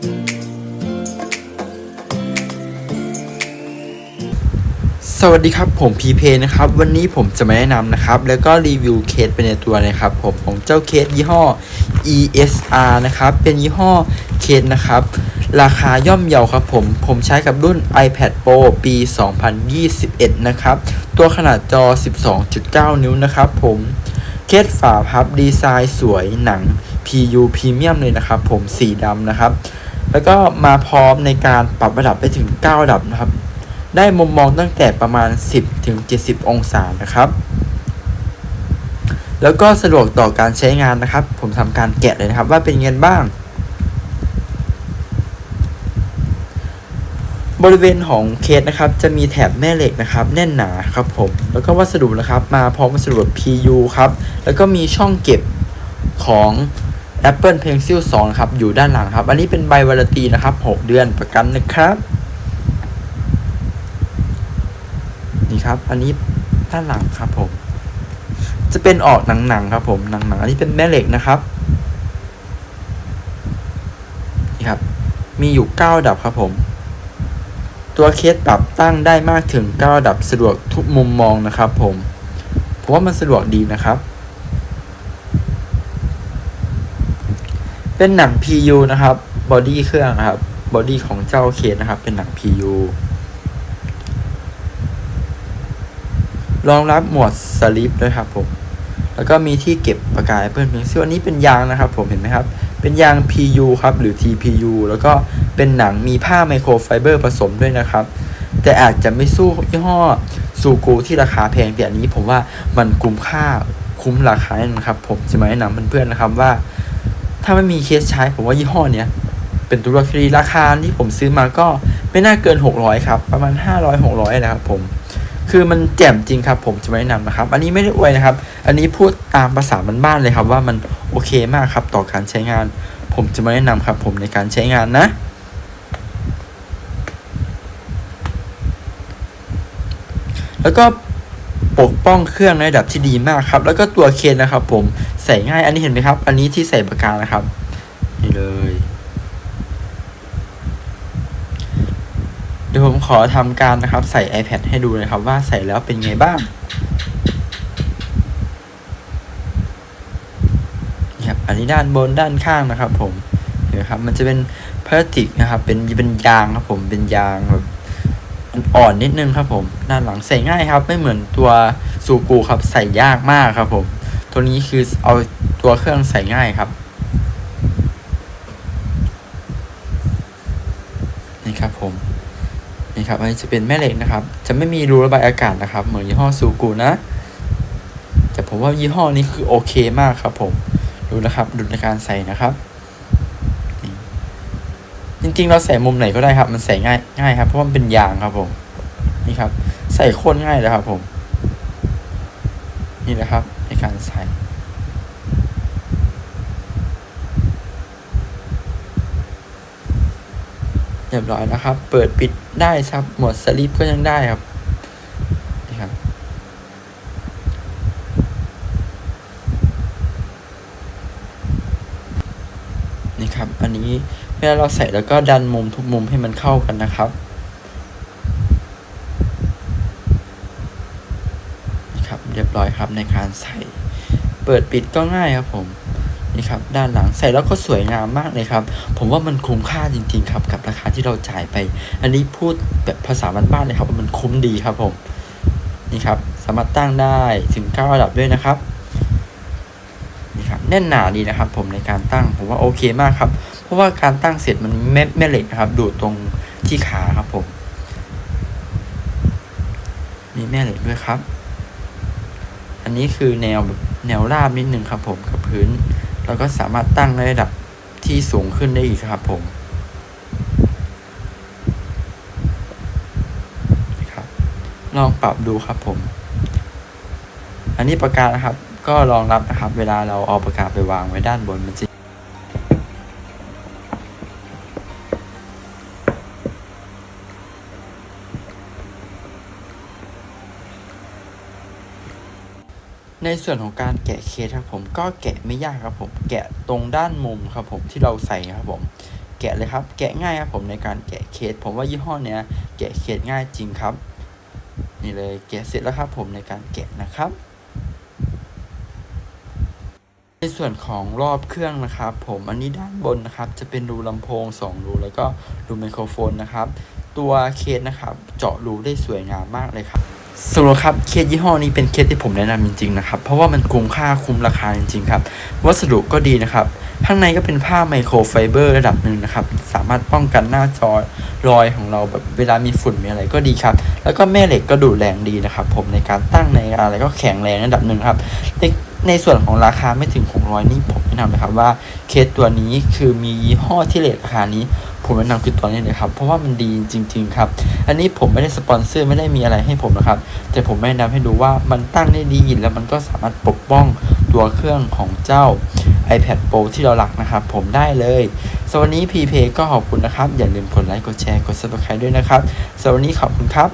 สวัสดีครับผมพีเพนะครับ วันนี้ผมจะมาแนะนำนะครับ แล้วก็รีวิวเคสเป็นตัวนะครับผมของเจ้าเคสยี่ห้อ ESR นะครับ เป็นยี่ห้อเคสนะครับ ราคาย่อมเยาครับผม ผมใช้กับรุ่น iPad Pro ปี 2021 นะครับ ตัวขนาดจอ 12.9 นิ้วนะครับผมเคสฝาพับดีไซน์สวยหนัง PU พรีเมียมเลยนะครับผมสีดำนะครับ แล้วก็มาพร้อมในการปรับระดับไปถึง 9 ระดับนะครับ ได้มุมมองตั้งแต่ประมาณ 10 ถึง 70 องศานะครับ แล้วก็สะดวกต่อการใช้งานนะครับ ผมทำการแกะเลยนะครับ ว่าเป็นยังไงบ้าง บริเวณของเคสนะครับ จะมีแถบแม่เหล็กนะครับ แน่นหนาครับผม แล้วก็วัสดุนะครับ มาพร้อมวัสดุ PU ครับ แล้วก็มีช่องเก็บของ Apple Pencil 2ครับอยู่ด้านหลังครับ อันนี้เป็นใบวารันตีนะครับ 6 เดือนประกันนะครับ นี่ครับ อันนี้ด้านหลังครับผม จะเป็นออกหนังๆครับผมหนังๆอันนี้เป็นแม่เหล็กนะครับ นี่ครับ มีอยู่ 9 ดับครับผม ตัวเคสปรับตั้งได้มากถึง 9 ดับสะดวกทุกมุมมองนะครับผมผมว่ามันสะดวกดีนะครับ เป็นหนัง PU นะครับบอดี้เครื่องครับบอดี้ของเจ้าเคสนะครับ เป็นหนัง PU รองรับหมวดสลิปด้วยครับผม แล้วก็มีที่เก็บปากกาเพื่อนเพียงซึ่งอันนี้เป็นยางนะครับ ผมเห็นไหมครับ เป็นยาง PU ครับ หรือ TPU แล้วก็เป็นหนังมีผ้าไมโครไฟเบอร์ผสมด้วยนะครับ แต่อาจจะไม่สู้ยี่ห้อซูกูที่ราคาแพงแต่อันนี้ผมว่ามันคุ้มค่าคุ้มราคาน่นอนครับ ผมจะมาแนะนำเพื่อนๆนะครับว่า ถ้าไม่มีเคสใช้ผมว่ายี่ห้อเนี้ยเป็นตัวเลือกฟรีราคาที่ผมซื้อมาก็ไม่น่าเกิน 600 ครับ ประมาณ 500 600 นะครับผม คือมันแจ่มจริงครับ ผมจะไม่แนะนำนะครับ อันนี้ไม่ได้อวยนะครับ อันนี้พูดตามภาษาบ้านๆเลยครับ ว่ามันโอเคมากครับต่อการใช้งาน ผมจะไม่แนะนำครับ ผมในการใช้งานนะแล้วก็ ปกป้องเครื่องในระดับที่ดีมากครับ แล้วก็ตัวเคนนะครับ ผมใส่ง่าย อันนี้เห็นไหมครับ อันนี้ที่ใส่ปากกานะครับ นี่เลย เดี๋ยวผมขอทำการนะครับ ใส่ iPad ให้ดูนะครับ ว่าใส่แล้วเป็นไงบ้างนะครับอันนี้ด้านบนด้านข้างนะครับ ผมเห็นไหมครับ มันจะเป็นพลาสติกนะครับ เป็นเป็นยางครับ ผมเป็นยางแบบ อ่อนนิดนึงครับผม ด้านหลังใส่ง่ายครับ ไม่เหมือนตัวซูกูครับใส่ยากมากครับผม ตัวนี้คือเอาตัวเครื่องใส่ง่ายครับนี่ครับผมนี่ครับอันนี้จะเป็นแม่เหล็กนะครับ จะไม่มีรูระบายอากาศนะครับ เหมือนยี่ห้อซูกูนะแต่ผมว่ายี่ห้อนี้คือโอเคมากครับผมดูนะครับดูในการใส่นะครับ จริงๆ เราใส่มุมไหนก็ได้ครับ มันใส่ง่ายง่ายครับ เพราะมันเป็นยางครับผม นี่ครับ ใส่โคนง่ายเลยครับผม นี่นะครับในการใส่เรียบร้อยนะครับ เปิดปิดได้ครับ หมวดสลิปก็ยังได้ครับ นี่ครับ นี่ครับ อันนี้ เวลาเราใส่แล้วก็ดันมุมทุกมุมให้มันเข้ากันนะครับนี่ครับเรียบร้อยครับในการใส่ เปิดปิดก็ง่ายครับผมนี่ครับด้านหลังใส่แล้วก็สวยงามมากเลยครับ ผมว่ามันคุ้มค่าจริง ๆ ครับ กับราคาที่เราจ่ายไป อันนี้พูดแบบภาษาบ้านๆเลยครับว่ามันคุ้มดีครับผมนี่ครับสามารถตั้งได้ถึง9ระดับด้วยนะครับนี่ครับแน่นหนาดีนะครับ ผมในการตั้งผมว่าโอเคมากครับ ราะว่าการตั้งเสร็จมันแม่แม่เหล็กนะครับ ดูดตรงที่ขาครับผม มีแม่เหล็กด้วยครับ อันนี้คือแนวแบบแนวราบนิดนึงครับผมกับพื้น เราก็สามารถตั้งในระดับที่สูงขึ้นได้อีกครับผมครับ ลองปรับดูครับผม อันนี้ปากกานะครับ ก็รองรับนะครับ เวลาเราเอาปากกาไปวางไว้ด้านบนมันจะ ในส่วนของการแกะเคสครับผมก็แกะไม่ยากครับผม แกะตรงด้านมุมครับผมที่เราใส่ครับผม แกะเลยครับ แกะง่ายครับผมในการแกะเคส ผมว่ายี่ห้อเนี้ยแกะเคสง่ายจริงครับ นี่เลยแกะเสร็จแล้วครับผมในการแกะนะครับ ในส่วนของรอบเครื่องนะครับผมอันนี้ด้านบนนะครับ จะเป็นรูลำโพง2รูแล้วก็รูไมโครโฟนนะครับ ตัวเคสนะครับ เจาะรูได้สวยงามมากเลยครับ สรุปครับเคสยี่ห้อนี้เป็นเคสที่ผมแนะนำจริงๆนะครับ เพราะว่ามันคุ้มค่าคุ้มราคาจริงๆครับ วัสดุก็ดีนะครับ ข้างในก็เป็นผ้าไมโครไฟเบอร์ระดับหนึ่งนะครับ สามารถป้องกันหน้าจอรอยของเราแบบเวลามีฝุ่นมีอะไรก็ดีครับ แล้วก็แม่เหล็กก็ดูดแรงดีนะครับ ผมในการตั้งในอะไรก็แข็งแรงระดับหนึ่งครับในในส่วนของราคาไม่ถึง600นี่ผมแนะนำเลยครับว่าเคสตัวนี้คือมียี่ห้อที่เลทราคานี้ ผมแนะนำคือตัวนี้เลยครับ เพราะว่ามันดีจริง ๆ ครับ อันนี้ผมไม่ได้สปอนเซอร์ไม่ได้มีอะไรให้ผมนะครับ แต่ผมแนะนำให้ดูว่ามันตั้งได้ดีแล้วมันก็สามารถปกป้องตัวเครื่องของเจ้า iPad Pro ที่เราหลักนะครับ ผมได้เลยสำหรับวันนี้ p p ก็ขอบคุณนะครับ อย่าลืมกดไลค์กดแชร์กด subscribe ด้วยนะครับสวันนี้ขอบคุณครับ